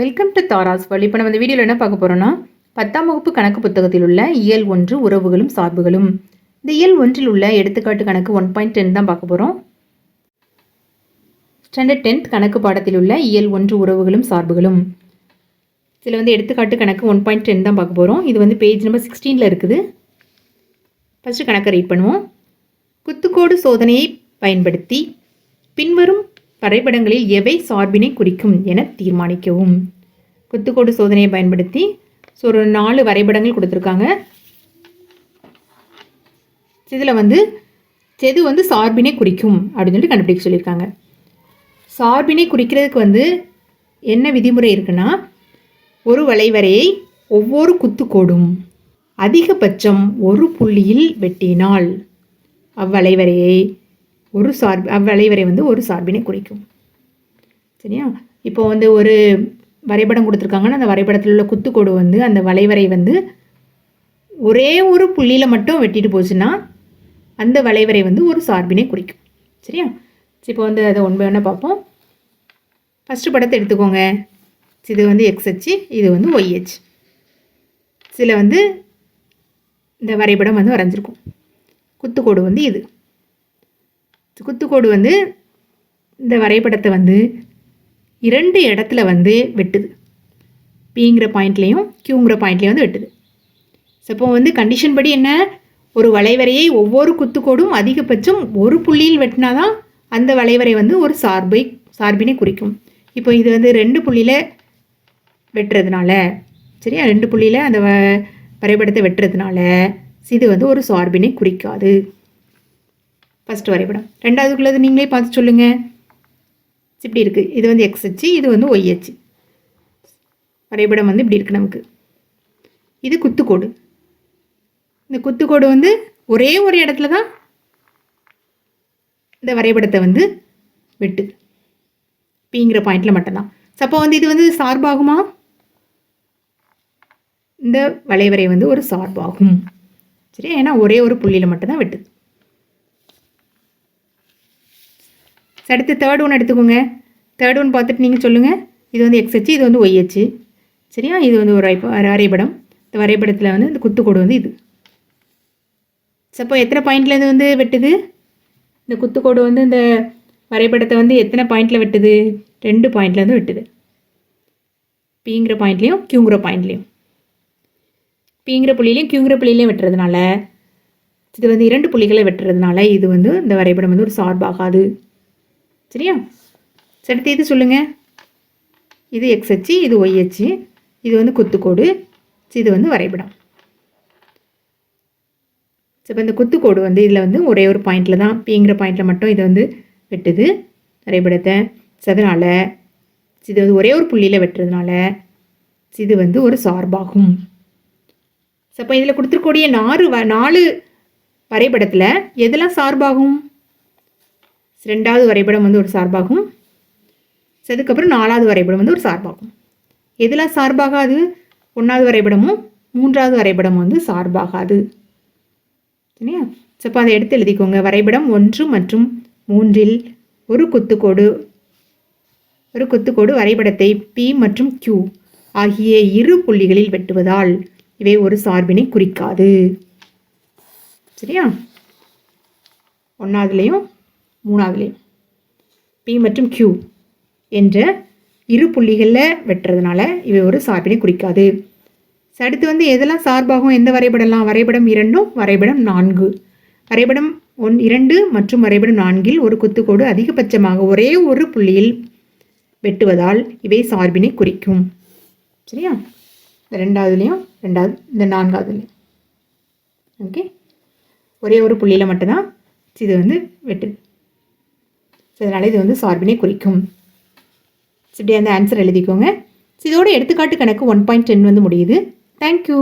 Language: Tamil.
வெல்கம் டு தாராஸ் வழி இப்போ நம்ம இந்த வீடியோவில் என்ன பார்க்க போகிறோம்னா பத்தாம் வகுப்பு கணக்கு புத்தகத்தில் உள்ள இயல் ஒன்று உறவுகளும் சார்புகளும். இந்த இயல் ஒன்றில் உள்ள எடுத்துக்காட்டு கணக்கு ஒன் பாயிண்ட் டென் தான் பார்க்க போகிறோம் ஸ்டாண்டர்ட் டென்த் கணக்கு பாடத்தில் உள்ள இயல் ஒன்று உறவுகளும் சார்புகளும். இதில் வந்து எடுத்துக்காட்டு கணக்கு ஒன் பாயிண்ட் டென் தான் பார்க்க போகிறோம் இது வந்து பேஜ் நம்பர் சிக்ஸ்டீனில் இருக்குது. ஃபஸ்ட்டு கணக்கை ரீட் பண்ணுவோம். குத்துக்கோடு சோதனையை பயன்படுத்தி பின்வரும் வரைபடங்களில் எவை சார்பினை குறிக்கும் என தீர்மானிக்கவும். குத்துக்கோடு சோதனையை பயன்படுத்தி ஸோ ஒரு நாலு வரைபடங்கள் கொடுத்துருக்காங்க. இதில் வந்து செது வந்து சார்பினை குறிக்கும் அப்படின்னு சொல்லிட்டு கண்டுபிடிக்க சொல்லியிருக்காங்க. சார்பினை குறிக்கிறதுக்கு வந்து என்ன விதிமுறை இருக்குன்னா ஒரு வளைவரையை ஒவ்வொரு குத்துக்கோடும் அதிகபட்சம் ஒரு புள்ளியில் வெட்டினால் அவ்வளைவரையை ஒரு சார்பு அவ்வளைவரை வந்து ஒரு சார்பினை குறிக்கும். சரியா? இப்போ வந்து ஒரு வரைபடம் கொடுத்துருக்காங்கன்னா அந்த வரைபடத்தில் உள்ள குத்துக்கோடு வந்து அந்த வளைவரை வந்து ஒரே ஒரு புள்ளியில் மட்டும் வெட்டிட்டு போச்சுன்னா அந்த வளைவரை வந்து ஒரு சார்பினை குறிக்கும். சரியா? இப்போ வந்து அதை ஒன்பது வேணால் பார்ப்போம். ஃபஸ்ட்டு படத்தை எடுத்துக்கோங்க. இது வந்து எக்ஸ் இது வந்து ஒய் சில வந்து இந்த வரைபடம் வந்து வரைஞ்சிருக்கும். குத்துக்கோடு வந்து இது. குத்துக்கோடு வந்து இந்த வரைபடத்தை வந்து இரண்டு இடத்துல வந்து வெட்டுது. பிங்கிற பாயிண்ட்லேயும் கியூங்கிற பாயிண்ட்லேயும் வந்து வெட்டுது. ஸோ இப்போ வந்து கண்டிஷன் படி என்ன? ஒரு வளைவரையை ஒவ்வொரு குத்துக்கோடும் அதிகபட்சம் ஒரு புள்ளியில் வெட்டினா தான் அந்த வளைவரை வந்து ஒரு சார்பை சார்பினை குறிக்கும். இப்போ இது வந்து ரெண்டு புள்ளியில் வெட்டுறதுனால சரியா? ரெண்டு புள்ளியில் அந்த வரைபடத்தை வெட்டுறதுனால இது வந்து ஒரு சார்பினை குறிக்காது. ஃபஸ்ட்டு வரைபடம். ரெண்டாவதுக்குள்ளது நீங்களே பார்த்து சொல்லுங்கள் இப்படி இருக்குது இது வந்து எக்ஸ் அச்சு இது வந்து ஒய் அச்சு. வரைபடம் வந்து இப்படி இருக்குது நமக்கு. இது குத்துக்கோடு. இந்த குத்துக்கோடு வந்து ஒரே ஒரு இடத்துல தான் இந்த வரைபடத்தை வந்து வெட்டு. பிங்கிற பாயிண்டில் மட்டும்தான். சப்போ வந்து இது வந்து சார்பாகுமா? இந்த வளைவரை வந்து ஒரு சார்பாகும். சரி ஏன்னா ஒரே ஒரு புள்ளியில் மட்டும்தான் வெட்டுது. அடுத்து தேர்ட் ஒன் எடுத்துக்கோங்க. தேர்ட் ஒன் பார்த்துட்டு நீங்கள் சொல்லுங்கள் இது வந்து எக்ஸ் அச்சு இது வந்து ஒய் அச்சு. சரியா? இது வந்து ஒரு வரைபடம் இந்த வரைபடத்தில் வந்து இந்த குத்துக்கோடு வந்து இது. சப்போ எத்தனை பாயிண்ட்லேருந்து வந்து வெட்டுது? இந்த குத்துக்கோடு வந்து இந்த வரைபடத்தை வந்து எத்தனை பாயிண்டில் வெட்டுது? ரெண்டு பாயிண்ட்லேருந்து வெட்டுது. பிங்கிற பாயிண்ட்லேயும் கியூங்கிற பாயிண்ட்லேயும் பிங்கிற புள்ளிலையும் கியூங்கிற புள்ளிலையும் வெட்டுறதுனால இது வந்து இரண்டு புள்ளிகளை வெட்டுறதுனால இது வந்து இந்த வரைபடம் வந்து ஒரு சார்பாகாது. சரியா? சரி, இது சொல்லுங்கள் இது எக்ஸ் அச்சு இது ஒய் அச்சு. இது வந்து குத்துக்கோடு. இது வந்து வரைபடம். இப்போ இந்த குத்துக்கோடு வந்து இதில் வந்து ஒரே ஒரு பாயிண்டில் தான். பிங்கிற பாயிண்டில் மட்டும் இது வந்து வெட்டுது. வரைபடத்தை. அதனால் இது வந்து ஒரே ஒரு புள்ளியில் வெட்டுறதுனால இது வந்து ஒரு சார்பாகும். அப்போ இதில் கொடுத்துருக்கூடிய நாலு வ நாலு வரைபடத்தில் எதெல்லாம் சார்பாகும்? ரெண்டாவது வரைபடம் வந்து ஒரு சார்பாகும். ஸோ அதுக்கப்புறம் நாலாவது வரைபடம் வந்து ஒரு சார்பாகும். எதெல்லாம் சார்பாகாது? ஒன்றாவது வரைபடமும் மூன்றாவது வரைபடம் வந்து சார்பாகாது. சரியா? ஸோ அப்போ அதை எடுத்து எழுதிக்கோங்க. வரைபடம் ஒன்று மற்றும் மூன்றில் ஒரு குத்துக்கோடு ஒரு குத்துக்கோடு வரைபடத்தை பி மற்றும் கியூ ஆகிய இரு புள்ளிகளில் வெட்டுவதால் இவை ஒரு சார்பினை குறிக்காது. சரியா? ஒன்றாவதுலேயும் மூணாவதுலேயும் பி மற்றும் கியூ என்ற இரு புள்ளிகளில் வெட்டுறதுனால இவை ஒரு சார்பினை குறிக்காது. அடுத்து வந்து எதெல்லாம் சார்பாகும்? எந்த வரைபடம்லாம்? வரைபடம் இரண்டும் வரைபடம் நான்கு. வரைபடம் ஒன் இரண்டு மற்றும் வரைபடம் நான்கில் ஒரு குத்துக்கோடு அதிகபட்சமாக ஒரே ஒரு புள்ளியில் வெட்டுவதால் இவை சார்பினை குறிக்கும். சரியா? இந்த ரெண்டாவதுலேயும் ரெண்டாவது இந்த நான்காவதுலேயும். ஓகே ஒரே ஒரு புள்ளியில் மட்டும்தான் இது வந்து வெட்டுது ஸோ அதனால் இது வந்து சார்பினை குறிக்கும். இப்படி அந்த ஆன்சர் எழுதிக்கோங்க. ஸோ இதோட எடுத்துக்காட்டு கணக்கு ஒன் பாயிண்ட் டென் வந்து முடியுது. தேங்க்யூ